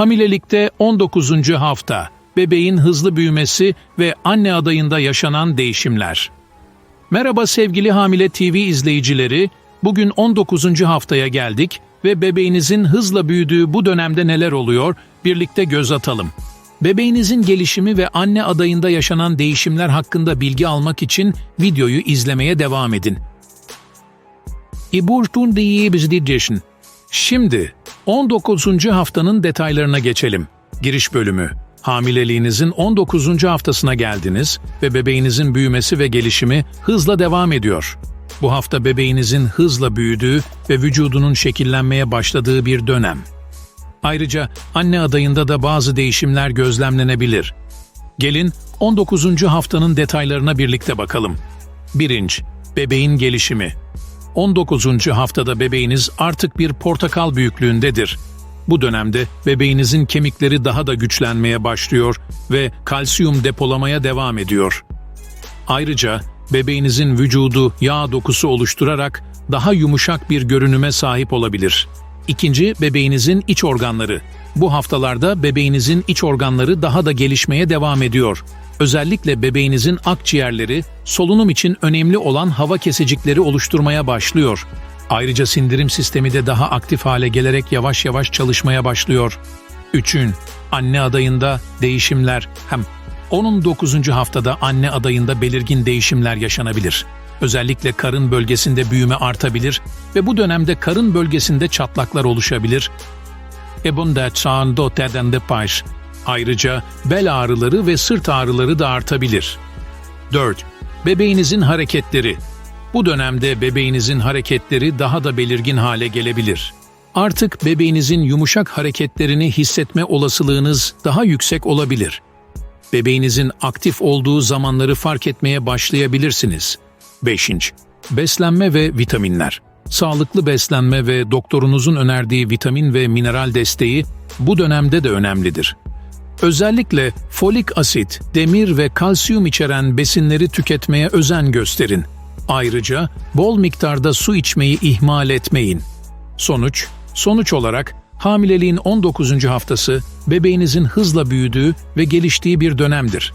Hamilelikte 19. hafta, bebeğin hızlı büyümesi ve anne adayında yaşanan değişimler. Merhaba sevgili Hamile TV izleyicileri, bugün 19. haftaya geldik ve bebeğinizin hızla büyüdüğü bu dönemde neler oluyor birlikte göz atalım. Bebeğinizin gelişimi ve anne adayında yaşanan değişimler hakkında bilgi almak için videoyu izlemeye devam edin. İburtun diye bizdidirsin. Şimdi 19. haftanın detaylarına geçelim. Giriş bölümü. Hamileliğinizin 19. haftasına geldiniz ve bebeğinizin büyümesi ve gelişimi hızla devam ediyor. Bu hafta bebeğinizin hızla büyüdüğü ve vücudunun şekillenmeye başladığı bir dönem. Ayrıca anne adayında da bazı değişimler gözlemlenebilir. Gelin 19. haftanın detaylarına birlikte bakalım. 1. Bebeğin gelişimi 19. haftada bebeğiniz artık bir portakal büyüklüğündedir. Bu dönemde bebeğinizin kemikleri daha da güçlenmeye başlıyor ve kalsiyum depolamaya devam ediyor. Ayrıca bebeğinizin vücudu yağ dokusu oluşturarak daha yumuşak bir görünüme sahip olabilir. İkinci, bebeğinizin iç organları. Bu haftalarda bebeğinizin iç organları daha da gelişmeye devam ediyor. Özellikle bebeğinizin akciğerleri, solunum için önemli olan hava kesicikleri oluşturmaya başlıyor. Ayrıca sindirim sistemi de daha aktif hale gelerek yavaş yavaş çalışmaya başlıyor. Üçün, anne adayında değişimler hem 19. haftada anne adayında belirgin değişimler yaşanabilir. Özellikle karın bölgesinde büyüme artabilir ve bu dönemde karın bölgesinde çatlaklar oluşabilir. Ebonda çağında teden de payş. Ayrıca bel ağrıları ve sırt ağrıları da artabilir. 4. Bebeğinizin hareketleri. Bu dönemde bebeğinizin hareketleri daha da belirgin hale gelebilir. Artık bebeğinizin yumuşak hareketlerini hissetme olasılığınız daha yüksek olabilir. Bebeğinizin aktif olduğu zamanları fark etmeye başlayabilirsiniz. 5. Beslenme ve vitaminler. Sağlıklı beslenme ve doktorunuzun önerdiği vitamin ve mineral desteği bu dönemde de önemlidir. Özellikle folik asit, demir ve kalsiyum içeren besinleri tüketmeye özen gösterin. Ayrıca bol miktarda su içmeyi ihmal etmeyin. Sonuç, sonuç olarak hamileliğin 19. haftası bebeğinizin hızla büyüdüğü ve geliştiği bir dönemdir.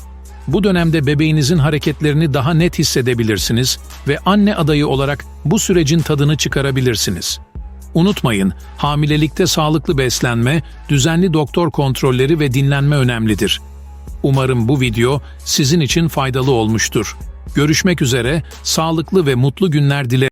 Bu dönemde bebeğinizin hareketlerini daha net hissedebilirsiniz ve anne adayı olarak bu sürecin tadını çıkarabilirsiniz. Unutmayın, hamilelikte sağlıklı beslenme, düzenli doktor kontrolleri ve dinlenme önemlidir. Umarım bu video sizin için faydalı olmuştur. Görüşmek üzere, sağlıklı ve mutlu günler dilerim.